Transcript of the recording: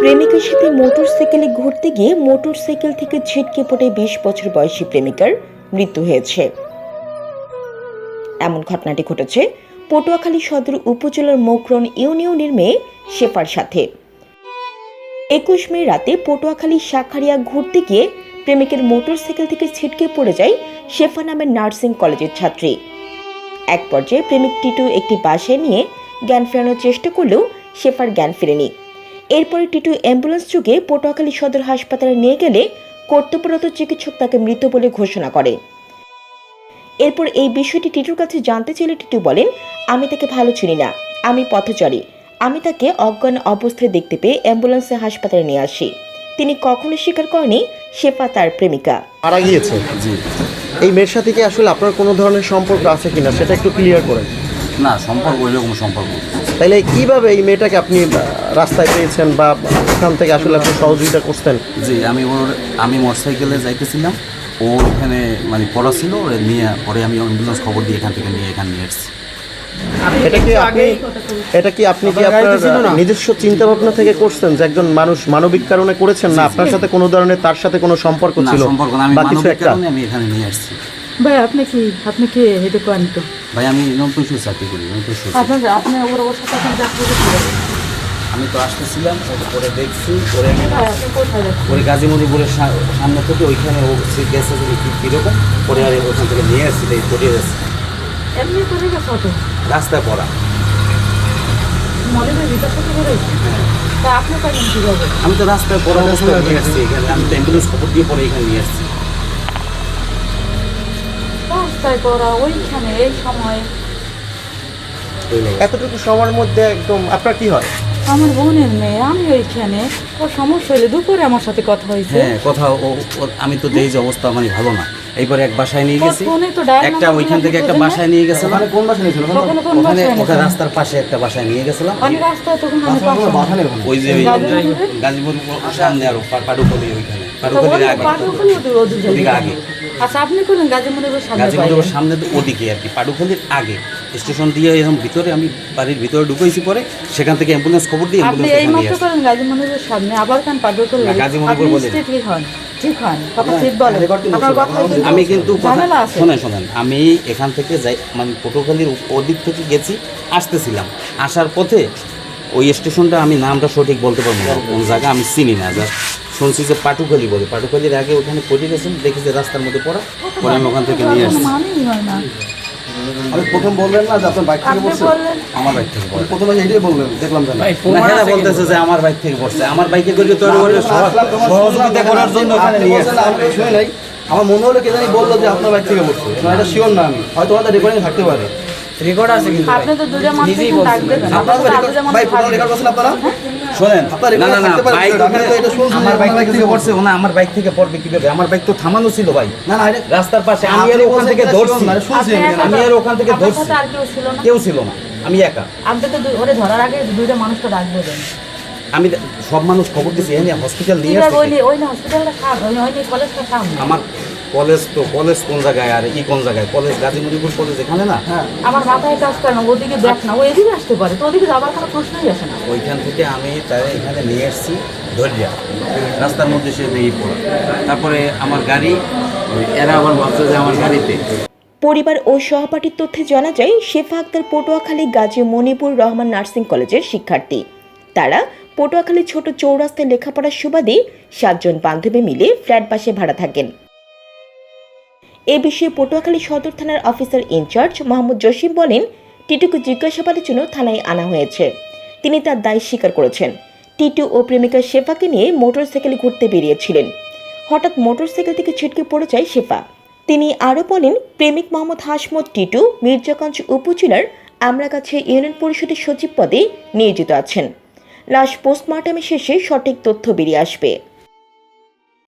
প্রেমিকের সাথে মোটরসাইকেলে ঘুরতে গিয়ে মোটরসাইকেল থেকে ছিটকে পড়ে বিশ বছর বয়সী প্রেমিকার মৃত্যু হয়েছে। এমন ঘটনাটি ঘটেছে পটুয়াখালী সদর উপজেলার মোকরণ ইউনিয়নের মেয়ে শেফার সাথে। একুশ মে রাতে পটুয়াখালী শাখারিয়া ঘুরতে গিয়ে প্রেমিকের মোটরসাইকেল থেকে ছিটকে পড়ে যায় শেফা নামের নার্সিং কলেজের ছাত্রী। এক পর্যায়ে প্রেমিক টিটু একটি বাসায় নিয়ে জ্ঞান ফেরানোর চেষ্টা করলেও শেফার জ্ঞান ফেরেনি। এরপরে টিটু অ্যাম্বুলেন্স যুগে পটুয়াখালী সদর হাসপাতালে নিয়ে গেলে কর্তব্যরত চিকিৎসক তাকে মৃত বলে ঘোষণা করে। এরপর এই বিষয়টি টিটুর কাছে জানতে চাইলে টিটু বলেন আমি তাকে ভালো চিনি না আমি পথচারী আমি তাকে অজ্ঞান অবস্থায় দেখতে পেয়ে অ্যাম্বুলেন্সে হাসপাতালে নিয়ে আসি। তিনি কখনো স্বীকার করেনি শেফা তার প্রেমিকা। মারা গিয়েছে? জি। এই মেয়ের সাথে কি আসলে আপনার কোনো ধরনের সম্পর্ক আছে কিনা? সেটা একটু ক্লিয়ার করেন। না সম্পর্ক এরকম সম্পর্ক তাহলে কীভাবে এই মেয়েটাকে আপনি রাস্তায় পেয়েছেন বা ওখান থেকে আসলে আপনি সহযোগিতা করতেন? জি আমি ওর আমি মোটরসাইকেলে যাইতেছিলাম। ও ওখানে মানে পড়া ছিল ওরে নিয়ে পরে আমি অ্যাম্বুলেন্স খবর দিয়ে এখান থেকে নিয়ে এখানে নিয়ে এসেছি এটা কি আপনি এটা কি আপনি কি আপনার নিজস্ব চিন্তা ভাবনা থেকে করছেন যে একজন মানুষ মানবিক কারণে করেছেন না? আপনার সাথে কোনো ধরনের তার সাথে কোনো সম্পর্ক ছিল? আমি বা কিছু একটা? আমি এখানে নিয়ে আসছি। ভাই আপনি কি আপনি কে এটা করেন তো? ভাই আমি নতুন শুরু চাকরি করি নতুন শুরু আপনার আপনি ওর ওর সাথে এখন যাত্রা করতে আমি তো আসতেছিলাম পরে দেখছি পরে আমি আপনি পরে গাজীমণিপুরের সা- সামনে থেকে ওইখানে ও গেছে কীরকম পরে আর ওখান থেকে নিয়ে আসছি তাই পড়ে যাচ্ছে। এমনি করে গেছে অটো রাস্তায় পড়া। মডেলের ভিতর থেকে বেরোয় তা আপনি পাইলেন কীভাবে আমি তো রাস্তায় পড়া অবস্থায় নিয়ে আসছি এখানে। আমি তো অ্যাম্বুলেন্স খবর দিয়ে পরে এখানে নিয়ে আসছি। রাস্তায় ওইখানে এই সময়। এতটুকু সময়ের মধ্যে একদম আপনার কি হয়? আমার বোনের মেয়ে আমি ওইখানে। ওর সমস্যা হলে দুপুরে আমার সাথে কথা হয়েছে হ্যাঁ কথা ও আমি তো দেই যে অবস্থা মানে ভালো না। এইবারে এক বাসায় নিয়ে গেছি। ফোনে তো একটা ওইখান থেকে একটা বাসায় নিয়ে গেছিলাম। কোন বাসা নিয়েছিল কখনো কোন ওখানে বাসায় ওখানে রাস্তার পাশে একটা বাসায় নিয়ে গেছিলাম। আমি রাস্তায় তখন আমি পাশে ওই যে ওই গাজীপুর সামনে আরও পাডুকলি ওইখানে। পাডুকলির আগে। ওদের ওদিকে আগে। আচ্ছা আপনি সামনে তো ওদিকে আর কি পাডুকলির আগে। স্টেশন দিয়ে এরকম ভিতরে আমি বাড়ির ভিতরে ঢুকেছি পরে সেখান থেকে অ্যাম্বুলেন্স খবর দিয়ে আপনি এই মাত্র করেন সামনে আবার কেন। স্টেট ঠিক হন ঠিক হন কথা ঠিক বলেন। আপনার কথা আমি কিন্তু শোনেন শোনেন আমি এখান থেকে যাই মানে পটুখালীর ওদিক থেকে গেছি আসতেছিলাম। আসার পথে ওই স্টেশনটা আমি নামটা সঠিক বলতে পারব না কোন জায়গা আমি চিনি না যা শুনছি যে পাটুখালি বলে। পাটুখালির আগে ওখানে পড়ে গেছেন দেখি যে রাস্তার মধ্যে পড়া। পরে আমি ওখান থেকে নিয়ে আসছি। মানেই হয় না। আমি প্রথম বললেন না যে আপনার বাইক আপনি বললেন। আমার বাইক থেকে পড়ে। প্রথমে এটাই বললেন দেখলাম না। বলতেছে যে আমার বাইক থেকে পড়ছে। আমার বাইকে করে তো সহযোগিতা করার জন্য ওখানে নিয়ে আসছি। আমার মনে হলো কে জানি বলল যে আপনার বাইক থেকে বলছে এটা শিওর না আমি। হয়তো আমাদের রেকর্ডিং থাকতে পারে। আপনি তো দুইটা মাস থেকে ডাক আপনারা আগে ভাই ফোন রেকর্ড করছেন আপনারা? শোনেন আপনার না না না বাইক আমি এটা শুনছি আমার বাইক থেকে পড়ছে না আমার বাইক থেকে পড়বে কীভাবে? আমার বাইক তো থামানো ছিল ভাই। না না রাস্তার পাশে আমি আর ওখান থেকে ধরছি। আপনি আমি। আর ওখান থেকে ধরছি। কেউ ছিল না? কেউ ছিল না আমি একা। আপনি তো ওরে ধরার আগে দুইটা মানুষকে ডাক দেবেন আমি সব মানুষ খবর দিছি এনে হসপিটাল নিয়ে ঠিক ওই ওই হসপিটালটা সামনে ওই ওই কলেজটা সামনে। আমার কলেজ তো কলেজ কোন জায়গায় আর ই কোন জায়গায়? কলেজ গাজীমণিপুর কলেজ এখানে না? আমার মাথায় কাজ করে না ওদিকে দেখ না ও এদিকে আসতে পারে তো ওদিকে যাবার কোনো প্রশ্নই আসে না। ওইখান থেকে আমি তাই এখানে নিয়ে এসেছি ধরিয়া রাস্তার মধ্যে সে বেরিয়ে পড়া। তারপরে আমার গাড়ি ওই এরা আবার ভাবছে যে আমার গাড়িতে। পরিবার ও সহপাঠীর তথ্যে জানা যায় শেফা আক্তার পটুয়াখালী গাজী মনিপুর রহমান নার্সিং কলেজের শিক্ষার্থী। তারা পটুয়াখালী ছোট চৌরাস্তায় লেখাপড়ার সুবাদে সাতজন বান্ধবী মিলে ফ্ল্যাট বাসে ভাড়া থাকেন। এ বিষয়ে পটুয়াখালী সদর থানার অফিসার ইনচার্জ মোহাম্মদ জসিম বলেন, টিটুকে জিজ্ঞাসাবাদের জন্য থানায় আনা হয়েছে। তিনি তার দায় স্বীকার করেছেন। টিটু ও প্রেমিকা শেফাকে নিয়ে মোটর মোটরসাইকেলে ঘুরতে বেরিয়েছিলেন। হঠাৎ মোটরসাইকেল থেকে ছিটকে পড়ে যায় শেফা। তিনি আরও বলেন, প্রেমিক মোহাম্মদ হাসমত টিটু মির্জাগঞ্জ উপজেলার আমরাগাছে ইউনিয়ন পরিষদের সচিব পদে নিয়োজিত আছেন। লাশ পোস্টমর্টমের শেষে সঠিক তথ্য বেরিয়ে আসবে।